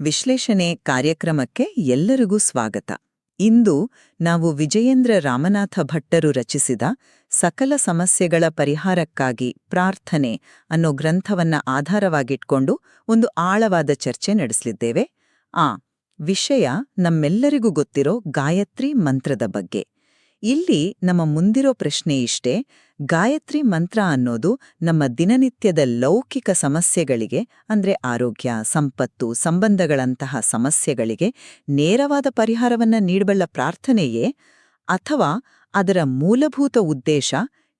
ವಿಶ್ಲೇಷಣೆ ಕಾರ್ಯಕ್ರಮಕ್ಕೆ ಎಲ್ಲರಿಗೂ ಸ್ವಾಗತ. ಇಂದು ನಾವು ವಿಜಯೇಂದ್ರ ರಾಮನಾಥ ಭಟ್ಟರು ರಚಿಸಿದ ಸಕಲ ಸಮಸ್ಯೆಗಳ ಪರಿಹಾರಕ್ಕಾಗಿ ಪ್ರಾರ್ಥನೆ ಅನ್ನೋ ಗ್ರಂಥವನ್ನ ಆಧಾರವಾಗಿಟ್ಕೊಂಡು ಒಂದು ಆಳವಾದ ಚರ್ಚೆ ನಡೆಸಲಿದ್ದೇವೆ. ಆ ವಿಷಯ ನಮ್ಮೆಲ್ಲರಿಗೂ ಗೊತ್ತಿರೋ ಗಾಯತ್ರಿ ಮಂತ್ರದ ಬಗ್ಗೆ. ಇಲ್ಲಿ ನಮ್ಮ ಮುಂದಿರೋ ಪ್ರಶ್ನೆ ಇಷ್ಟೇ ಗಾಯತ್ರಿ ಮಂತ್ರ ಅನ್ನೋದು ನಮ್ಮ ದಿನನಿತ್ಯದ ಲೌಕಿಕ ಸಮಸ್ಯೆಗಳಿಗೆ, ಅಂದ್ರೆ ಆರೋಗ್ಯ, ಸಂಪತ್ತು, ಸಂಬಂಧಗಳಂತಹ ಸಮಸ್ಯೆಗಳಿಗೆ ನೇರವಾದ ಪರಿಹಾರವನ್ನ ನೀಡಬಲ್ಲ ಪ್ರಾರ್ಥನೆಯೇ ಅಥವಾ ಅದರ ಮೂಲಭೂತ ಉದ್ದೇಶ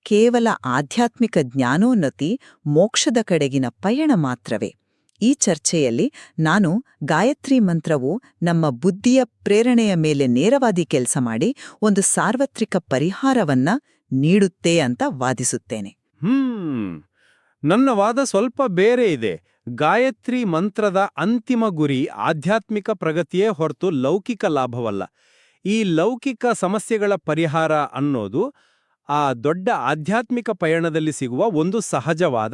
ಕೇವಲ ಆಧ್ಯಾತ್ಮಿಕ ಜ್ಞಾನೋನ್ನತಿ, ಮೋಕ್ಷದ ಕಡೆಗಿನ ಪಯಣ ಮಾತ್ರವೇ. ಈ ಚರ್ಚೆಯಲ್ಲಿ ನಾನು ಗಾಯತ್ರಿ ಮಂತ್ರವು ನಮ್ಮ ಬುದ್ಧಿಯ ಪ್ರೇರಣೆಯ ಮೇಲೆ ನೇರವಾದಿ ಕೆಲಸ ಮಾಡಿ ಒಂದು ಸಾರ್ವತ್ರಿಕ ಪರಿಹಾರವನ್ನ ನೀಡುತ್ತೆ ಅಂತ ವಾದಿಸುತ್ತೇನೆ. ಹ್ಮ್. ನನ್ನ ವಾದ ಸ್ವಲ್ಪ ಬೇರೆ ಇದೆ. ಗಾಯತ್ರಿ ಮಂತ್ರದ ಅಂತಿಮ ಗುರಿ ಆಧ್ಯಾತ್ಮಿಕ ಪ್ರಗತಿಯೇ ಹೊರತು ಲೌಕಿಕ ಲಾಭವಲ್ಲ. ಈ ಲೌಕಿಕ ಸಮಸ್ಯೆಗಳ ಪರಿಹಾರ ಅನ್ನೋದು ಆ ದೊಡ್ಡ ಆಧ್ಯಾತ್ಮಿಕ ಪಯಣದಲ್ಲಿ ಸಿಗುವ ಒಂದು ಸಹಜವಾದ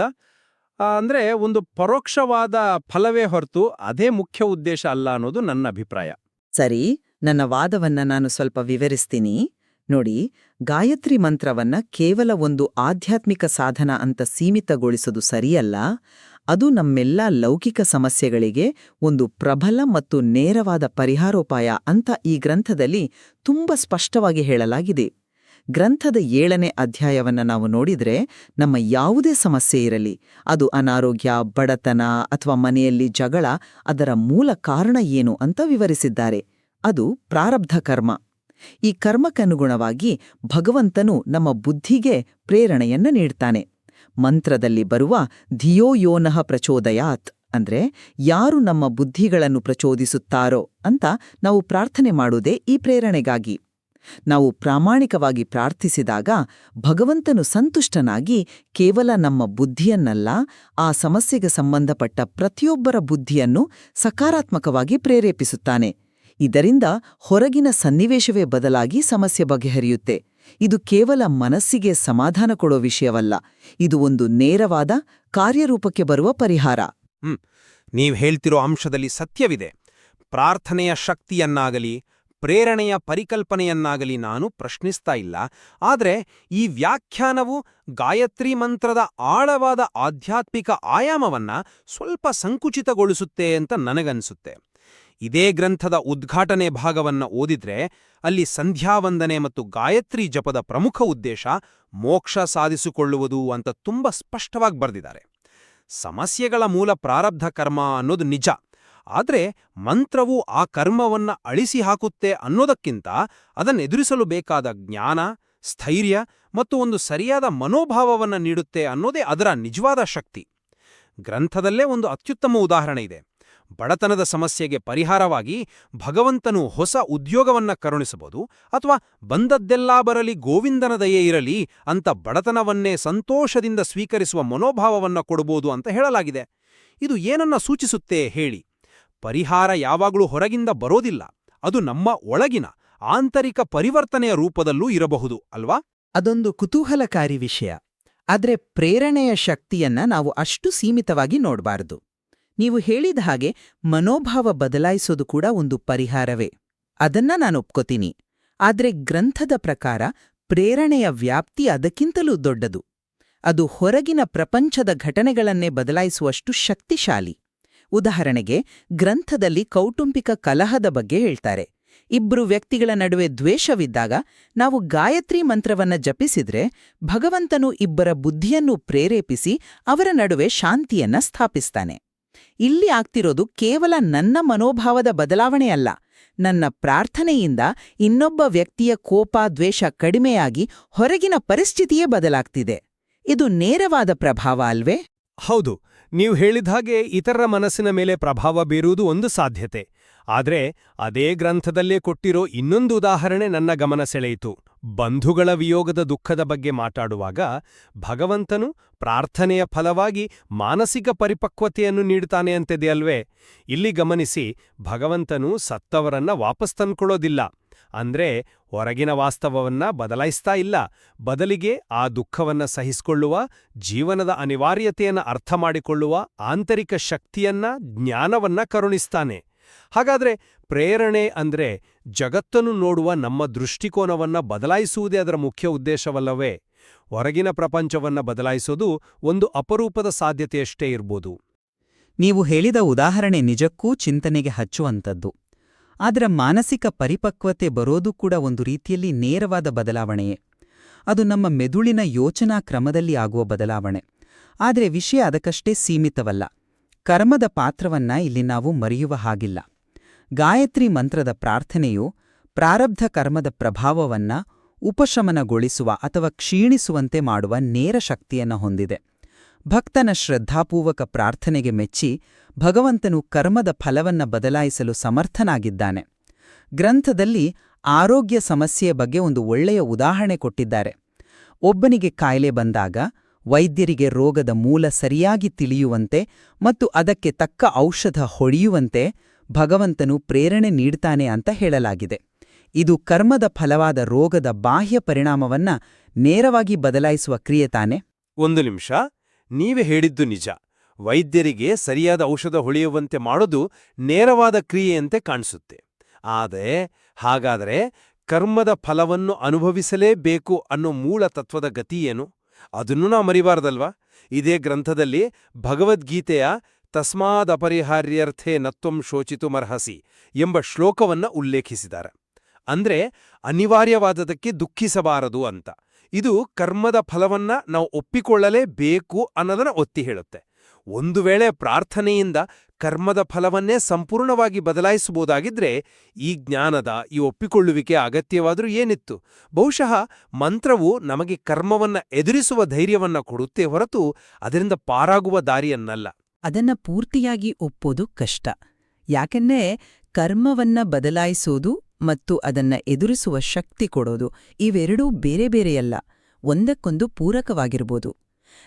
ಅಂದರೆ ಅಂದ್ರೆ ಒಂದು ಪರೋಕ್ಷವಾದ ಫಲವೇ ಹೊರತು ಅದೇ ಮುಖ್ಯ ಉದ್ದೇಶ ಅಲ್ಲ ಅನ್ನೋದು ನನ್ನ ಅಭಿಪ್ರಾಯ. ಸರಿ ನನ್ನ ವಾದವನ್ನ ನಾನು ಸ್ವಲ್ಪ ವಿವರಿಸ್ತೀನಿ. ನೋಡಿ, ಗಾಯತ್ರಿ ಮಂತ್ರವನ್ನ ಕೇವಲ ಒಂದು ಆಧ್ಯಾತ್ಮಿಕ ಸಾಧನ ಅಂತ ಸೀಮಿತಗೊಳಿಸೋದು ಸರಿಯಲ್ಲ, ಅದು ನಮ್ಮೆಲ್ಲ ಲೌಕಿಕ ಸಮಸ್ಯೆಗಳಿಗೆ ಒಂದು ಪ್ರಬಲ ಮತ್ತು ನೇರವಾದ ಪರಿಹಾರೋಪಾಯ ಅಂತ ಈ ಗ್ರಂಥದಲ್ಲಿ ತುಂಬ ಸ್ಪಷ್ಟವಾಗಿ ಹೇಳಲಾಗಿದೆ. ಗ್ರಂಥದ ಏಳನೇ ಅಧ್ಯಾಯವನ್ನ ನಾವು ನೋಡಿದ್ರೆ ನಮ್ಮ ಯಾವುದೇ ಸಮಸ್ಯೆ ಇರಲಿ, ಅದು ಅನಾರೋಗ್ಯ, ಬಡತನ ಅಥವಾ ಮನೆಯಲ್ಲಿ ಜಗಳ ಅದರ ಮೂಲ ಕಾರಣ ಏನು ಅಂತ ವಿವರಿಸಿದ್ದಾರೆ. ಅದು ಪ್ರಾರಬ್ಧ ಕರ್ಮ. ಈ ಕರ್ಮಕ್ಕನುಗುಣವಾಗಿ ಭಗವಂತನು ನಮ್ಮ ಬುದ್ಧಿಗೆ ಪ್ರೇರಣೆಯನ್ನ ನೀಡ್ತಾನೆ. ಮಂತ್ರದಲ್ಲಿ ಬರುವ ಧಿಯೋ ಯೋನಃ ಪ್ರಚೋದಯಾತ್ ಅಂದ್ರೆ ಯಾರು ನಮ್ಮ ಬುದ್ಧಿಗಳನ್ನು ಪ್ರಚೋದಿಸುತ್ತಾರೋ ಅಂತ ನಾವು ಪ್ರಾರ್ಥನೆ ಮಾಡುವುದೇ ಈ ಪ್ರೇರಣೆಗಾಗಿ. ನಾವು ಪ್ರಾಮಾಣಿಕವಾಗಿ ಪ್ರಾರ್ಥಿಸಿದಾಗ ಭಗವಂತನು ಸಂತುಷ್ಟನಾಗಿ ಕೇವಲ ನಮ್ಮ ಬುದ್ಧಿಯನ್ನಲ್ಲ, ಆ ಸಮಸ್ಯೆಗೆ ಸಂಬಂಧಪಟ್ಟ ಪ್ರತಿಯೊಬ್ಬರ ಬುದ್ಧಿಯನ್ನು ಸಕಾರಾತ್ಮಕವಾಗಿ ಪ್ರೇರೇಪಿಸುತ್ತಾನೆ. ಇದರಿಂದ ಹೊರಗಿನ ಸನ್ನಿವೇಶವೇ ಬದಲಾಗಿ ಸಮಸ್ಯೆ ಬಗೆಹರಿಯುತ್ತೆ. ಇದು ಕೇವಲ ಮನಸ್ಸಿಗೆ ಸಮಾಧಾನ ಕೊಡೋ ವಿಷಯವಲ್ಲ. ಇದು ಒಂದು ನೇರವಾದ ಕಾರ್ಯರೂಪಕ್ಕೆ ಬರುವ ಪರಿಹಾರ. ನೀವು ಹೇಳ್ತಿರೋ ಅಂಶದಲ್ಲಿ ಸತ್ಯವಿದೆ. ಪ್ರಾರ್ಥನೆಯ ಶಕ್ತಿಯನ್ನಾಗಲಿ, ಪ್ರೇರಣೆಯ ಪರಿಕಲ್ಪನೆಯನ್ನಾಗಲಿ ನಾನು ಪ್ರಶ್ನಿಸ್ತಾ ಇಲ್ಲ. ಆದರೆ ಈ ವ್ಯಾಖ್ಯಾನವು ಗಾಯತ್ರಿ ಮಂತ್ರದ ಆಳವಾದ ಆಧ್ಯಾತ್ಮಿಕ ಆಯಾಮವನ್ನ ಸ್ವಲ್ಪ ಸಂಕುಚಿತಗೊಳಿಸುತ್ತೆ ಅಂತ ನನಗನ್ಸುತ್ತೆ. ಇದೇ ಗ್ರಂಥದ ಉದ್ಘಾಟನೆ ಭಾಗವನ್ನ ಓದಿದ್ರೆ ಅಲ್ಲಿ ಸಂಧ್ಯಾವಂದನೆ ಮತ್ತು ಗಾಯತ್ರಿ ಜಪದ ಪ್ರಮುಖ ಉದ್ದೇಶ ಮೋಕ್ಷ ಸಾಧಿಸಿಕೊಳ್ಳುವುದು ಅಂತ ತುಂಬ ಸ್ಪಷ್ಟವಾಗಿ ಬರೆದಿದ್ದಾರೆ. ಸಮಸ್ಯೆಗಳ ಮೂಲ ಪ್ರಾರಬ್ಧ ಕರ್ಮ ಅನ್ನೋದು ನಿಜ. ಆದರೆ ಮಂತ್ರವು ಆ ಕರ್ಮವನ್ನ ಅಳಿಸಿ ಹಾಕುತ್ತೆ ಅನ್ನೋದಕ್ಕಿಂತ ಅದನ್ನೆದುರಿಸಲು ಬೇಕಾದ ಜ್ಞಾನ, ಸ್ಥೈರ್ಯ ಮತ್ತು ಒಂದು ಸರಿಯಾದ ಮನೋಭಾವವನ್ನ ನೀಡುತ್ತೆ ಅನ್ನೋದೇ ಅದರ ನಿಜವಾದ ಶಕ್ತಿ. ಗ್ರಂಥದಲ್ಲೇ ಒಂದು ಅತ್ಯುತ್ತಮ ಉದಾಹರಣೆ ಇದೆ. ಬಡತನದ ಸಮಸ್ಯೆಗೆ ಪರಿಹಾರವಾಗಿ ಭಗವಂತನು ಹೊಸ ಉದ್ಯೋಗವನ್ನ ಕರುಣಿಸಬಹುದು ಅಥವಾ ಬಂದದ್ದೆಲ್ಲಾ ಬರಲಿ, ಗೋವಿಂದನ ದಯೆ ಇರಲಿ ಅಂತ ಬಡತನವನ್ನೇ ಸಂತೋಷದಿಂದ ಸ್ವೀಕರಿಸುವ ಮನೋಭಾವವನ್ನ ಕೊಡಬಹುದು ಅಂತ ಹೇಳಲಾಗಿದೆ. ಇದು ಏನನ್ನ ಸೂಚಿಸುತ್ತೆ ಹೇಳಿ. ಪರಿಹಾರ ಯಾವಾಗಲೂ ಹೊರಗಿಂದ ಬರೋದಿಲ್ಲ, ಅದು ನಮ್ಮ ಒಳಗಿನ ಆಂತರಿಕ ಪರಿವರ್ತನೆಯ ರೂಪದಲ್ಲೂ ಇರಬಹುದು, ಅಲ್ವಾ? ಅದೊಂದು ಕುತೂಹಲಕಾರಿ ವಿಷಯ. ಆದರೆ ಪ್ರೇರಣೆಯ ಶಕ್ತಿಯನ್ನ ನಾವು ಅಷ್ಟು ಸೀಮಿತವಾಗಿ ನೋಡಬಾರದು. ನೀವು ಹೇಳಿದ ಹಾಗೆ ಮನೋಭಾವ ಬದಲಾಯಿಸೋದು ಕೂಡ ಒಂದು ಪರಿಹಾರವೇ. ಅದನ್ನ ನಾನು ಒಪ್ಕೋತೀನಿ. ಆದರೆ ಗ್ರಂಥದ ಪ್ರಕಾರ ಪ್ರೇರಣೆಯ ವ್ಯಾಪ್ತಿ ಅದಕ್ಕಿಂತಲೂ ದೊಡ್ಡದು. ಅದು ಹೊರಗಿನ ಪ್ರಪಂಚದ ಘಟನೆಗಳನ್ನೇ ಬದಲಾಯಿಸುವಷ್ಟು ಶಕ್ತಿಶಾಲಿ. ಉದಾಹರಣೆಗೆ ಗ್ರಂಥದಲ್ಲಿ ಕೌಟುಂಬಿಕ ಕಲಹದ ಬಗ್ಗೆ ಹೇಳ್ತಾರೆ. ಇಬ್ರು ವ್ಯಕ್ತಿಗಳ ನಡುವೆ ದ್ವೇಷವಿದ್ದಾಗ ನಾವು ಗಾಯತ್ರಿ ಮಂತ್ರವನ್ನ ಜಪಿಸಿದ್ರೆ ಭಗವಂತನು ಇಬ್ಬರ ಬುದ್ಧಿಯನ್ನು ಪ್ರೇರೇಪಿಸಿ ಅವರ ನಡುವೆ ಶಾಂತಿಯನ್ನ ಸ್ಥಾಪಿಸ್ತಾನೆ. ಇಲ್ಲಿ ಆಗ್ತಿರೋದು ಕೇವಲ ನನ್ನ ಮನೋಭಾವದ ಬದಲಾವಣೆಯಲ್ಲ ನನ್ನ ಪ್ರಾರ್ಥನೆಯಿಂದ ಇನ್ನೊಬ್ಬ ವ್ಯಕ್ತಿಯ ಕೋಪ, ದ್ವೇಷ ಕಡಿಮೆಯಾಗಿ ಹೊರಗಿನ ಪರಿಸ್ಥಿತಿಯೇ ಬದಲಾಗ್ತಿದೆ. ಇದು ನೇರವಾದ ಪ್ರಭಾವ ಅಲ್ವೇ? ಹೌದು. ನೀವು ಹೇಳಿದ ಹಾಗೆ ಇತರರ ಮನಸ್ಸಿನ ಮೇಲೆ ಪ್ರಭಾವ ಬೀರುವುದು ಒಂದು ಸಾಧ್ಯತೆ. ಆದರೆ ಅದೇ ಗ್ರಂಥದಲ್ಲೇ ಕೊಟ್ಟಿರೋ ಇನ್ನೊಂದು ಉದಾಹರಣೆ ನನ್ನ ಗಮನ ಸೆಳೆಯಿತು. ಬಂಧುಗಳ ವಿಯೋಗದ ದುಃಖದ ಬಗ್ಗೆ ಮಾತಾಡುವಾಗ ಭಗವಂತನು ಪ್ರಾರ್ಥನೆಯ ಫಲವಾಗಿ ಮಾನಸಿಕ ಪರಿಪಕ್ವತೆಯನ್ನು ನೀಡುತ್ತಾನೆ ಅಂತೆದೆಯಲ್ವೇ ಇಲ್ಲಿ ಗಮನಿಸಿ, ಭಗವಂತನು ಸತ್ತವರನ್ನ ವಾಪಸ್ ತಂದ್ಕೊಳ್ಳೋದಿಲ್ಲ. ಅಂದ್ರೆ ಹೊರಗಿನ ವಾಸ್ತವವನ್ನ ಬದಲಾಯಿಸ್ತಾ ಇಲ್ಲ. ಬದಲಿಗೆ ಆ ದುಃಖವನ್ನ ಸಹಿಸಿಕೊಳ್ಳುವ, ಜೀವನದ ಅನಿವಾರ್ಯತೆಯನ್ನ ಅರ್ಥ ಮಾಡಿಕೊಳ್ಳುವ ಆಂತರಿಕ ಶಕ್ತಿಯನ್ನ, ಜ್ಞಾನವನ್ನ ಕರುಣಿಸ್ತಾನೆ. ಹಾಗಾದ್ರೆ ಪ್ರೇರಣೆ ಅಂದ್ರೆ ಜಗತ್ತನ್ನು ನೋಡುವ ನಮ್ಮ ದೃಷ್ಟಿಕೋನವನ್ನ ಬದಲಾಯಿಸುವುದೇ ಅದರ ಮುಖ್ಯ ಉದ್ದೇಶವಲ್ಲವೇ? ಹೊರಗಿನ ಪ್ರಪಂಚವನ್ನ ಬದಲಾಯಿಸೋದು ಒಂದು ಅಪರೂಪದ ಸಾಧ್ಯತೆಯಷ್ಟೇ ಇರ್ಬೋದು. ನೀವು ಹೇಳಿದ ಉದಾಹರಣೆ ನಿಜಕ್ಕೂ ಚಿಂತನೆಗೆ ಹಚ್ಚುವಂಥದ್ದು. ಅದರ ಮಾನಸಿಕ ಪರಿಪಕ್ವತೆ ಬರೋದು ಕೂಡ ಒಂದು ರೀತಿಯಲ್ಲಿ ನೇರವಾದ ಬದಲಾವಣೆಯೇ. ಅದು ನಮ್ಮ ಮೆದುಳಿನ ಯೋಚನಾ ಕ್ರಮದಲ್ಲಿ ಆಗುವ ಬದಲಾವಣೆ. ಆದರೆ ವಿಷಯ ಅದಕ್ಕಷ್ಟೇ ಸೀಮಿತವಲ್ಲ. ಕರ್ಮದ ಪಾತ್ರವನ್ನ ಇಲ್ಲಿ ನಾವು ಮರೆಯುವ ಹಾಗಿಲ್ಲ. ಗಾಯತ್ರಿ ಮಂತ್ರದ ಪ್ರಾರ್ಥನೆಯು ಪ್ರಾರಬ್ಧ ಕರ್ಮದ ಪ್ರಭಾವವನ್ನ ಉಪಶಮನಗೊಳಿಸುವ ಅಥವಾ ಕ್ಷೀಣಿಸುವಂತೆ ಮಾಡುವ ನೇರ ಶಕ್ತಿಯನ್ನು ಹೊಂದಿದೆ. ಭಕ್ತನ ಶ್ರದ್ಧಾಪೂರ್ವಕ ಪ್ರಾರ್ಥನೆಗೆ ಮೆಚ್ಚಿ ಭಗವಂತನು ಕರ್ಮದ ಫಲವನ್ನ ಬದಲಾಯಿಸಲು ಸಮರ್ಥನಾಗಿದ್ದಾನೆ. ಗ್ರಂಥದಲ್ಲಿ ಆರೋಗ್ಯ ಸಮಸ್ಯೆಯ ಬಗ್ಗೆ ಒಂದು ಒಳ್ಳೆಯ ಉದಾಹರಣೆ ಕೊಟ್ಟಿದ್ದಾರೆ. ಒಬ್ಬನಿಗೆ ಕಾಯಿಲೆ ಬಂದಾಗ ವೈದ್ಯರಿಗೆ ರೋಗದ ಮೂಲ ಸರಿಯಾಗಿ ತಿಳಿಯುವಂತೆ ಮತ್ತು ಅದಕ್ಕೆ ತಕ್ಕ ಔಷಧ ಹೊಡೆಯುವಂತೆ ಭಗವಂತನು ಪ್ರೇರಣೆ ನೀಡ್ತಾನೆ ಅಂತ ಹೇಳಲಾಗಿದೆ. ಇದು ಕರ್ಮದ ಫಲವಾದ ರೋಗದ ಬಾಹ್ಯ ಪರಿಣಾಮವನ್ನ ನೇರವಾಗಿ ಬದಲಾಯಿಸುವ ಕ್ರಿಯೆ ತಾನೆ? ಒಂದು ನಿಮಿಷ. ನೀವೇ ಹೇಳಿದ್ದು ನಿಜ. ವೈದ್ಯರಿಗೆ ಸರಿಯಾದ ಔಷಧ ಹೊಳೆಯುವಂತೆ ಮಾಡೋದು ನೇರವಾದ ಕ್ರಿಯೆಯಂತೆ ಕಾಣಿಸುತ್ತೆ. ಆದರೆ, ಹಾಗಾದರೆ ಕರ್ಮದ ಫಲವನ್ನು ಅನುಭವಿಸಲೇಬೇಕು ಅನ್ನೋ ಮೂಲ ತತ್ವದ ಗತಿಯೇನು ಅದನ್ನು ನಾವು ಮರಿಬಾರ್ದಲ್ವಾ? ಇದೇ ಗ್ರಂಥದಲ್ಲಿ ಭಗವದ್ಗೀತೆಯ ತಸ್ಮಾದಪರಿಹಾರ್ಯರ್ಥೇ ನತ್ವಂ ಶೋಚಿತುಮರ್ಹಸಿ ಎಂಬ ಶ್ಲೋಕವನ್ನ ಉಲ್ಲೇಖಿಸಿದ್ದಾರೆ. ಅಂದ್ರೆ ಅನಿವಾರ್ಯವಾದದಕ್ಕೆ ದುಃಖಿಸಬಾರದು ಅಂತ. ಇದು ಕರ್ಮದ ಫಲವನ್ನ ನಾವು ಒಪ್ಪಿಕೊಳ್ಳಲೇಬೇಕು ಅನ್ನೋದನ್ನ ಒತ್ತಿ ಹೇಳುತ್ತೆ. ಒಂದು ವೇಳೆ ಪ್ರಾರ್ಥನೆಯಿಂದ ಕರ್ಮದ ಫಲವನ್ನೇ ಸಂಪೂರ್ಣವಾಗಿ ಬದಲಾಯಿಸಬಹುದಾಗಿದ್ರೆ ಈ ಜ್ಞಾನದ, ಈ ಒಪ್ಪಿಕೊಳ್ಳುವಿಕೆ ಅಗತ್ಯವಾದರೂ ಏನಿತ್ತು? ಬಹುಶಃ ಮಂತ್ರವು ನಮಗೆ ಕರ್ಮವನ್ನ ಎದುರಿಸುವ ಧೈರ್ಯವನ್ನ ಕೊಡುತ್ತೆ ಹೊರತು ಅದರಿಂದ ಪಾರಾಗುವ ದಾರಿಯನ್ನಲ್ಲ. ಅದನ್ನ ಪೂರ್ತಿಯಾಗಿ ಒಪ್ಪೋದು ಕಷ್ಟ. ಯಾಕೆಂದ್ರೆ ಕರ್ಮವನ್ನ ಬದಲಾಯಿಸೋದು ಮತ್ತು ಅದನ್ನ ಎದುರಿಸುವ ಶಕ್ತಿ ಕೊಡೋದು ಇವೆರಡೂ ಬೇರೆ ಬೇರೆಯಲ್ಲ, ಒಂದಕ್ಕೊಂದು ಪೂರಕವಾಗಿರ್ಬೋದು.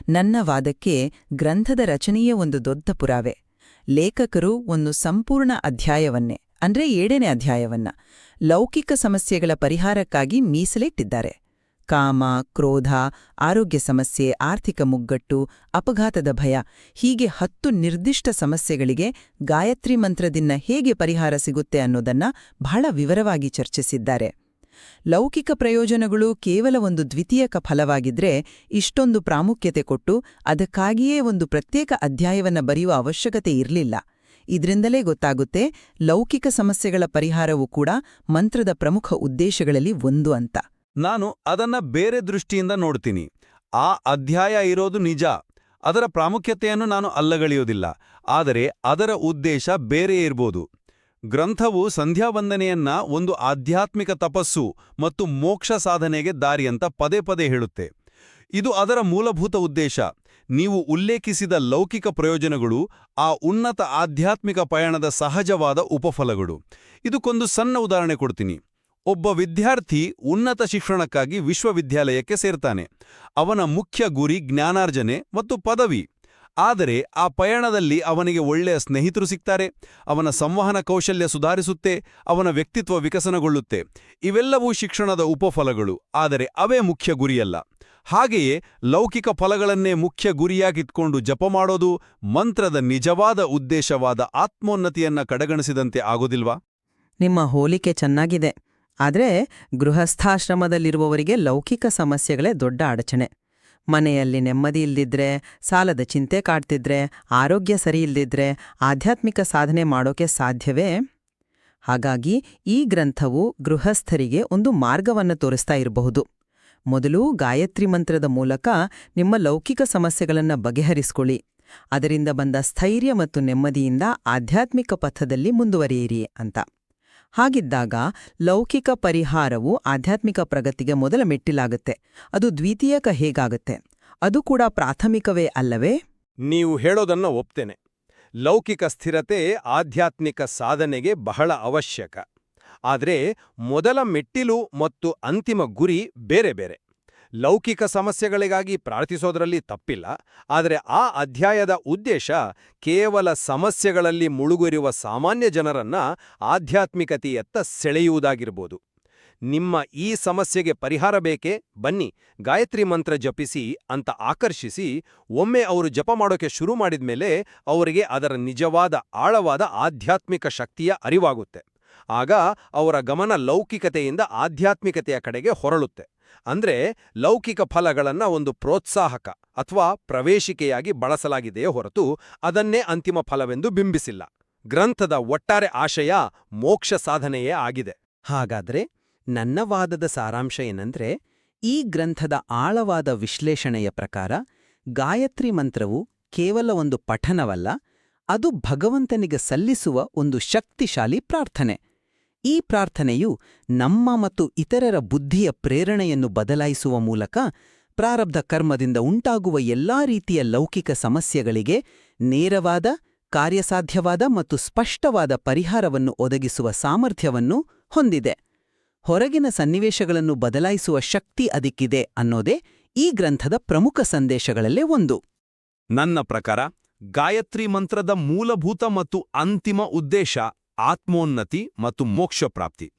ನನ್ನ ವಾದಕ್ಕೆ ಗ್ರಂಥದ ರಚನೆಯೇ ಒಂದು ದೊಡ್ಡ ಪುರಾವೆ. ಲೇಖಕರು ಒಂದು ಸಂಪೂರ್ಣ ಅಧ್ಯಾಯವನ್ನೇ, ಅಂದ್ರೆ ಏಳನೇ ಅಧ್ಯಾಯವನ್ನ, ಲೌಕಿಕ ಸಮಸ್ಯೆಗಳ ಪರಿಹಾರಕ್ಕಾಗಿ ಮೀಸಲಿಟ್ಟಿದ್ದಾರೆ. ಕಾಮ, ಕ್ರೋಧ, ಆರೋಗ್ಯ ಸಮಸ್ಯೆ, ಆರ್ಥಿಕ ಮುಗ್ಗಟ್ಟು, ಅಪಘಾತದ ಭಯ ಹೀಗೆ ಹತ್ತು ನಿರ್ದಿಷ್ಟ ಸಮಸ್ಯೆಗಳಿಗೆ ಗಾಯತ್ರಿ ಮಂತ್ರದಿಂದ ಹೇಗೆ ಪರಿಹಾರ ಸಿಗುತ್ತೆ ಅನ್ನೋದನ್ನ ಬಹಳ ವಿವರವಾಗಿ ಚರ್ಚಿಸಿದ್ದಾರೆ. ಲೌಕಿಕ ಪ್ರಯೋಜನಗಳು ಕೇವಲ ಒಂದು ದ್ವಿತೀಯಕ ಫಲವಾಗಿದ್ರೆ ಇಷ್ಟೊಂದು ಪ್ರಾಮುಖ್ಯತೆ ಕೊಟ್ಟು ಅದಕ್ಕಾಗಿಯೇ ಒಂದು ಪ್ರತ್ಯೇಕ ಅಧ್ಯಾಯವನ್ನ ಬರೆಯುವ ಅವಶ್ಯಕತೆ ಇರಲಿಲ್ಲ. ಇದರಿಂದಲೇ ಗೊತ್ತಾಗುತ್ತೆ ಲೌಕಿಕ ಸಮಸ್ಯೆಗಳ ಪರಿಹಾರವೂ ಕೂಡ ಮಂತ್ರದ ಪ್ರಮುಖ ಉದ್ದೇಶಗಳಲ್ಲಿ ಒಂದು ಅಂತ. ನಾನು ಅದನ್ನ ಬೇರೆ ದೃಷ್ಟಿಯಿಂದ ನೋಡ್ತೀನಿ. ಆ ಅಧ್ಯಾಯ ಇರೋದು ನಿಜ. ಅದರ ಪ್ರಾಮುಖ್ಯತೆಯನ್ನು ನಾನು ಅಲ್ಲಗಳೆಯೋದಿಲ್ಲ. ಆದರೆ ಅದರ ಉದ್ದೇಶ ಬೇರೆ ಇರ್ಬೋದು. ಗ್ರಂಥವು ಸಂಧ್ಯಾವಂದನೆಯನ್ನ ಒಂದು ಆಧ್ಯಾತ್ಮಿಕ ತಪಸ್ಸು ಮತ್ತು ಮೋಕ್ಷ ಸಾಧನೆಗೆ ದಾರಿಯಂತ ಪದೇ ಪದೇ ಹೇಳುತ್ತೆ. ಇದು ಅದರ ಮೂಲಭೂತ ಉದ್ದೇಶ. ನೀವು ಉಲ್ಲೇಖಿಸಿದ ಲೌಕಿಕ ಪ್ರಯೋಜನಗಳು, ಆ ಉನ್ನತ ಆಧ್ಯಾತ್ಮಿಕ ಪಯಣದ ಸಹಜವಾದ ಉಪಫಲಗಳು. ಇದಕ್ಕೊಂದು ಸಣ್ಣ ಉದಾಹರಣೆ ಕೊಡ್ತೀನಿ. ಒಬ್ಬ ವಿದ್ಯಾರ್ಥಿ ಉನ್ನತ ಶಿಕ್ಷಣಕ್ಕಾಗಿ ವಿಶ್ವವಿದ್ಯಾಲಯಕ್ಕೆ ಸೇರ್ತಾನೆ. ಅವನ ಮುಖ್ಯ ಗುರಿ ಜ್ಞಾನಾರ್ಜನೆ ಮತ್ತು ಪದವಿ. ಆದರೆ ಆ ಪಯಣದಲ್ಲಿ ಅವನಿಗೆ ಒಳ್ಳೆಯ ಸ್ನೇಹಿತರು ಸಿಗ್ತಾರೆ. ಅವನ ಸಂವಹನ ಕೌಶಲ್ಯ ಸುಧಾರಿಸುತ್ತೆ, ಅವನ ವ್ಯಕ್ತಿತ್ವ ವಿಕಸನಗೊಳ್ಳುತ್ತೆ. ಇವೆಲ್ಲವೂ ಶಿಕ್ಷಣದ ಉಪಫಲಗಳು, ಆದರೆ ಅವೇ ಮುಖ್ಯ ಗುರಿಯಲ್ಲ. ಹಾಗೆಯೇ ಲೌಕಿಕ ಫಲಗಳನ್ನೇ ಮುಖ್ಯ ಗುರಿಯಾಗಿತ್ಕೊಂಡು ಜಪ ಮಾಡೋದು ಮಂತ್ರದ ನಿಜವಾದ ಉದ್ದೇಶವಾದ ಆತ್ಮೋನ್ನತಿಯನ್ನ ಕಡೆಗಣಿಸಿದಂತೆ ಆಗೋದಿಲ್ವಾ? ನಿಮ್ಮ ಹೋಲಿಕೆ ಚೆನ್ನಾಗಿದೆ. ಆದ್ರೆ ಗೃಹಸ್ಥಾಶ್ರಮದಲ್ಲಿರುವವರಿಗೆ ಲೌಕಿಕ ಸಮಸ್ಯೆಗಳೇ ದೊಡ್ಡ ಅಡಚಣೆ. ಮನೆಯಲ್ಲಿ ನೆಮ್ಮದಿ ಇಲ್ದಿದ್ರೆ, ಸಾಲದ ಚಿಂತೆ ಕಾಡ್ತಿದ್ರೆ, ಆರೋಗ್ಯ ಸರಿ ಇಲ್ದಿದ್ರೆ ಆಧ್ಯಾತ್ಮಿಕ ಸಾಧನೆ ಮಾಡೋಕೆ ಸಾಧ್ಯವೇ? ಹಾಗಾಗಿ ಈ ಗ್ರಂಥವು ಗೃಹಸ್ಥರಿಗೆ ಒಂದು ಮಾರ್ಗವನ್ನು ತೋರಿಸ್ತಾ ಇರಬಹುದು. ಮೊದಲು ಗಾಯತ್ರಿ ಮಂತ್ರದ ಮೂಲಕ ನಿಮ್ಮ ಲೌಕಿಕ ಸಮಸ್ಯೆಗಳನ್ನು ಬಗೆಹರಿಸ್ಕೊಳ್ಳಿ. ಅದರಿಂದ ಬಂದ ಸ್ಥೈರ್ಯ ಮತ್ತು ನೆಮ್ಮದಿಯಿಂದ ಆಧ್ಯಾತ್ಮಿಕ ಪಥದಲ್ಲಿ ಮುಂದುವರಿಯಿರಿ ಅಂತ. ಹಾಗಿದ್ದಾಗ ಲೌಕಿಕ ಪರಿಹಾರವು ಆಧ್ಯಾತ್ಮಿಕ ಪ್ರಗತಿಗೆ ಮೊದಲ ಮೆಟ್ಟಿಲಾಗುತ್ತೆ. ಅದು ದ್ವಿತೀಯಕ ಹೇಗಾಗುತ್ತೆ? ಅದು ಕೂಡ ಪ್ರಾಥಮಿಕವೇ ಅಲ್ಲವೇ? ನೀವು ಹೇಳೋದನ್ನ ಒಪ್ತೇನೆ. ಲೌಕಿಕ ಸ್ಥಿರತೆ ಆಧ್ಯಾತ್ಮಿಕ ಸಾಧನೆಗೆ ಬಹಳ ಅವಶ್ಯಕ. ಆದರೆ ಮೊದಲ ಮೆಟ್ಟಿಲು ಮತ್ತು ಅಂತಿಮ ಗುರಿ ಬೇರೆ ಬೇರೆ. ಲೌಕಿಕ ಸಮಸ್ಯೆಗಳಿಗಾಗಿ ಪ್ರಾರ್ಥಿಸೋದ್ರಲ್ಲಿ ತಪ್ಪಿಲ್ಲ, ಆದರೆ ಆ ಅಧ್ಯಾಯದ ಉದ್ದೇಶ ಕೇವಲ ಸಮಸ್ಯೆಗಳಲ್ಲಿ ಮುಳುಗಿರುವ ಸಾಮಾನ್ಯ ಜನರನ್ನ ಆಧ್ಯಾತ್ಮಿಕತೆಯತ್ತ ಸೆಳೆಯುವುದಾಗಿರ್ಬೋದು. ನಿಮ್ಮ ಈ ಸಮಸ್ಯೆಗೆ ಪರಿಹಾರ ಬೇಕೇ? ಬನ್ನಿ, ಗಾಯತ್ರಿ ಮಂತ್ರ ಜಪಿಸಿ ಅಂತ ಆಕರ್ಷಿಸಿ, ಒಮ್ಮೆ ಅವರು ಜಪ ಮಾಡೋಕೆ ಶುರು ಮಾಡಿದ್ಮೇಲೆ ಅವರಿಗೆ ಅದರ ನಿಜವಾದ, ಆಳವಾದ ಆಧ್ಯಾತ್ಮಿಕ ಶಕ್ತಿಯ ಅರಿವಾಗುತ್ತೆ. ಆಗ ಅವರ ಗಮನ ಲೌಕಿಕತೆಯಿಂದ ಆಧ್ಯಾತ್ಮಿಕತೆಯ ಕಡೆಗೆ ಹೊರಳುತ್ತೆ. ಅಂದ್ರೆ ಲೌಕಿಕ ಫಲಗಳನ್ನ ಒಂದು ಪ್ರೋತ್ಸಾಹಕ ಅಥವಾ ಪ್ರವೇಶಿಕೆಯಾಗಿ ಬಳಸಲಾಗಿದೆಯೇ ಹೊರತು ಅದನ್ನೇ ಅಂತಿಮ ಫಲವೆಂದು ಬಿಂಬಿಸಿಲ್ಲ. ಗ್ರಂಥದ ಒಟ್ಟಾರೆ ಆಶಯ ಮೋಕ್ಷ ಸಾಧನೆಯೇ ಆಗಿದೆ. ಹಾಗಾದ್ರೆ ನನ್ನ ವಾದದ ಸಾರಾಂಶ ಏನಂದ್ರೆ ಈ ಗ್ರಂಥದ ಆಳವಾದ ವಿಶ್ಲೇಷಣೆಯ ಪ್ರಕಾರ ಗಾಯತ್ರಿ ಮಂತ್ರವು ಕೇವಲ ಒಂದು ಪಠನವಲ್ಲ, ಅದು ಭಗವಂತನಿಗೆ ಸಲ್ಲಿಸುವ ಒಂದು ಶಕ್ತಿಶಾಲಿ ಪ್ರಾರ್ಥನೆ. ಈ ಪ್ರಾರ್ಥನೆಯು ನಮ್ಮ ಮತ್ತು ಇತರರ ಬುದ್ಧಿಯ ಪ್ರೇರಣೆಯನ್ನು ಬದಲಾಯಿಸುವ ಮೂಲಕ ಪ್ರಾರಬ್ಧ ಕರ್ಮದಿಂದ ಉಂಟಾಗುವ ಎಲ್ಲಾ ರೀತಿಯ ಲೌಕಿಕ ಸಮಸ್ಯೆಗಳಿಗೆ ನೇರವಾದ, ಕಾರ್ಯಸಾಧ್ಯವಾದ ಮತ್ತು ಸ್ಪಷ್ಟವಾದ ಪರಿಹಾರವನ್ನು ಒದಗಿಸುವ ಸಾಮರ್ಥ್ಯವನ್ನು ಹೊಂದಿದೆ. ಹೊರಗಿನ ಸನ್ನಿವೇಶಗಳನ್ನು ಬದಲಾಯಿಸುವ ಶಕ್ತಿ ಅದಕ್ಕಿದೆ ಅನ್ನೋದೇ ಈ ಗ್ರಂಥದ ಪ್ರಮುಖ ಸಂದೇಶಗಳಲ್ಲೇ ಒಂದು. ನನ್ನ ಪ್ರಕಾರ ಗಾಯತ್ರಿ ಮಂತ್ರದ ಮೂಲಭೂತ ಮತ್ತು ಅಂತಿಮ ಉದ್ದೇಶ ಆತ್ಮೋನ್ನತಿ ಮತ್ತು ಮೋಕ್ಷ ಪ್ರಾಪ್ತಿ.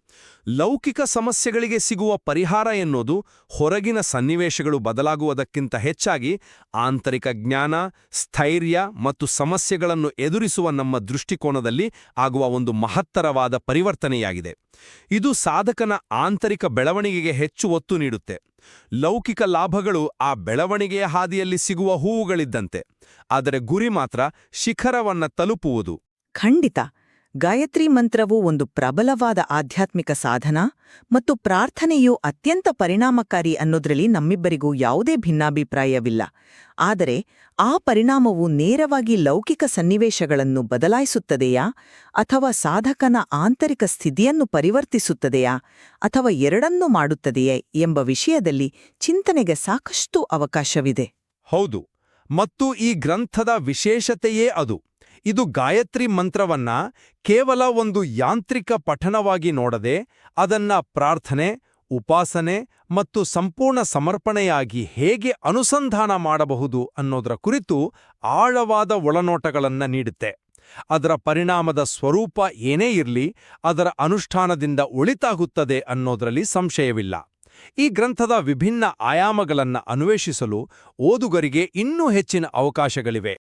ಲೌಕಿಕ ಸಮಸ್ಯೆಗಳಿಗೆ ಸಿಗುವ ಪರಿಹಾರ ಎನ್ನುವುದು ಹೊರಗಿನ ಸನ್ನಿವೇಶಗಳು ಬದಲಾಗುವುದಕ್ಕಿಂತ ಹೆಚ್ಚಾಗಿ ಆಂತರಿಕ ಜ್ಞಾನ, ಸ್ಥೈರ್ಯ ಮತ್ತು ಸಮಸ್ಯೆಗಳನ್ನು ಎದುರಿಸುವ ನಮ್ಮ ದೃಷ್ಟಿಕೋನದಲ್ಲಿ ಆಗುವ ಒಂದು ಮಹತ್ತರವಾದ ಪರಿವರ್ತನೆಯಾಗಿದೆ. ಇದು ಸಾಧಕನ ಆಂತರಿಕ ಬೆಳವಣಿಗೆಗೆ ಹೆಚ್ಚು ಒತ್ತು ನೀಡುತ್ತೆ. ಲೌಕಿಕ ಲಾಭಗಳು ಆ ಬೆಳವಣಿಗೆಯ ಹಾದಿಯಲ್ಲಿ ಸಿಗುವ ಹೂವುಗಳಿದ್ದಂತೆ. ಆದರೆ ಗುರಿ ಮಾತ್ರ ಶಿಖರವನ್ನ ತಲುಪುವುದು. ಖಂಡಿತ. ಗಾಯತ್ರಿ ಮಂತ್ರವು ಒಂದು ಪ್ರಬಲವಾದ ಆಧ್ಯಾತ್ಮಿಕ ಸಾಧನ ಮತ್ತು ಪ್ರಾರ್ಥನೆಯು ಅತ್ಯಂತ ಪರಿಣಾಮಕಾರಿ ಅನ್ನೋದ್ರಲ್ಲಿ ನಮ್ಮಿಬ್ಬರಿಗೂ ಯಾವುದೇ ಭಿನ್ನಾಭಿಪ್ರಾಯವಿಲ್ಲ. ಆದರೆ ಆ ಪರಿಣಾಮವು ನೇರವಾಗಿ ಲೌಕಿಕ ಸನ್ನಿವೇಶಗಳನ್ನು ಬದಲಾಯಿಸುತ್ತದೆಯಾ ಅಥವಾ ಸಾಧಕನ ಆಂತರಿಕ ಸ್ಥಿತಿಯನ್ನು ಪರಿವರ್ತಿಸುತ್ತದೆಯಾ ಅಥವಾ ಎರಡನ್ನೂ ಮಾಡುತ್ತದೆಯೇ ಎಂಬ ವಿಷಯದಲ್ಲಿ ಚಿಂತನೆಗೆ ಸಾಕಷ್ಟು ಅವಕಾಶವಿದೆ. ಹೌದು, ಮತ್ತು ಈ ಗ್ರಂಥದ ವಿಶೇಷತೆಯೇ ಅದು. ಇದು ಗಾಯತ್ರಿ ಮಂತ್ರವನ್ನ ಕೇವಲ ಒಂದು ಯಾಂತ್ರಿಕ ಪಠಣವಾಗಿ ನೋಡದೆ ಅದನ್ನ ಪ್ರಾರ್ಥನೆ, ಉಪಾಸನೆ ಮತ್ತು ಸಂಪೂರ್ಣ ಸಮರ್ಪಣೆಯಾಗಿ ಹೇಗೆ ಅನುಸಂಧಾನ ಮಾಡಬಹುದು ಅನ್ನೋದರ ಕುರಿತು ಆಳವಾದ ಒಳನೋಟಗಳನ್ನು ನೀಡುತ್ತೆ. ಅದರ ಪರಿಣಾಮದ ಸ್ವರೂಪ ಏನೇ ಇರಲಿ, ಅದರ ಅನುಷ್ಠಾನದಿಂದ ಒಳಿತಾಗುತ್ತದೆ ಅನ್ನೋದರಲ್ಲಿ ಸಂಶಯವಿಲ್ಲ. ಈ ಗ್ರಂಥದ ವಿಭಿನ್ನ ಆಯಾಮಗಳನ್ನು ಅನ್ವೇಷಿಸಲು ಓದುಗರಿಗೆ ಇನ್ನೂ ಹೆಚ್ಚಿನ ಅವಕಾಶಗಳಿವೆ.